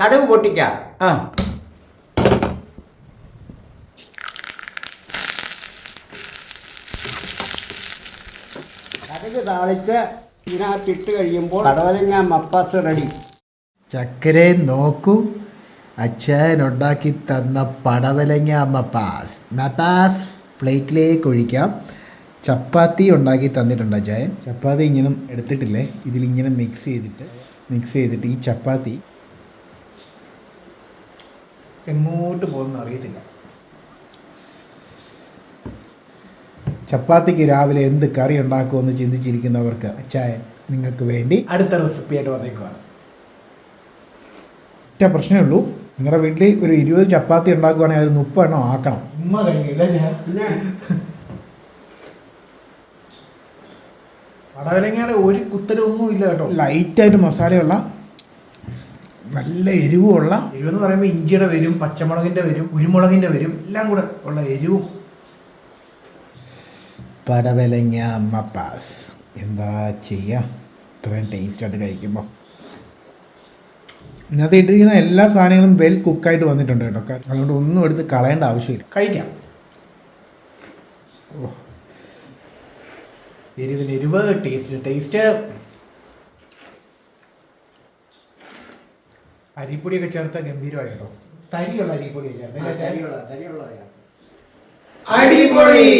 കടുക് പൊട്ടിക്ക. ആ. കടുക് താളിച്ച് ഇതിനകത്തിട്ട് കഴിയുമ്പോൾ കടവലങ്ങ മപ്പാസ് റെഡി ചക്കരെ നോക്കൂ. അച്ഛൻ ഉണ്ടാക്കി തന്ന പടവലങ്ങ മപ്പാസ്. മപ്പാസ് പ്ലേറ്റിലേക്ക് ഒഴിക്കാം. ചപ്പാത്തി ഉണ്ടാക്കി തന്നിട്ടുണ്ട് അച്ഛൻ. ചപ്പാത്തി ഇങ്ങനെ എടുത്തിട്ടില്ലേ? ഇതിലിങ്ങനെ മിക്സ് ചെയ്തിട്ട് മിക്സ് ചെയ്തിട്ട് ഈ ചപ്പാത്തി എങ്ങോട്ട് പോകുന്ന അറിയത്തില്ല. ചപ്പാത്തിക്ക് രാവിലെ എന്ത് കറി ഉണ്ടാക്കുമെന്ന് ചിന്തിച്ചിരിക്കുന്നവർക്ക് ചായ നിങ്ങൾക്ക് വേണ്ടി അടുത്ത റെസിപ്പിയായിട്ട് വന്നേക്കുവാണ്. ഒറ്റ പ്രശ്നമേ ഉള്ളൂ. നിങ്ങളുടെ വീട്ടിൽ ഒരു ഇരുപത് ചപ്പാത്തി ഉണ്ടാക്കുവാണെങ്കിൽ അത് മുപ്പെണ്ണം ആക്കണം. ഉമ്മ കഴിക്കില്ല പിന്നെ വടവലങ്ങയുടെ ഒരു കുത്തലൊന്നും ഇല്ല കേട്ടോ. ലൈറ്റായിട്ട് മസാലയുള്ള നല്ല എരിവുമുള്ള എരിവെന്ന് പറയുമ്പോൾ ഇഞ്ചിയുടെ വരും പച്ചമുളകിന്റെ വരും കുരുമുളകിന്റെ വരും എല്ലാം കൂടെ ഉള്ള എരിവും. പടവലങ്ങ മപ്പാസ് എന്താ ചെയ്യുക ഇത്രയും ടേസ്റ്റായിട്ട് കഴിക്കുമ്പോൾ ഇന്നത്തെ ഇട്ടിരിക്കുന്ന എല്ലാ സാധനങ്ങളും വെൽ കുക്കായിട്ട് വന്നിട്ടുണ്ട് കേട്ടോ. അതുകൊണ്ട് ഒന്നും എടുത്ത് കളയേണ്ട ആവശ്യമില്ല. കഴിക്കാം. ഓ. എരിവിന് എരിവ് ടേസ്റ്റ് ടേസ്റ്റ് അരിപ്പൊടിയൊക്കെ ചേർത്ത ഗംഭീരമായി കേട്ടോ തരിയുള്ള അരിപ്പൊടിയൊക്കെ ചേർത്ത്. അടിപൊളി!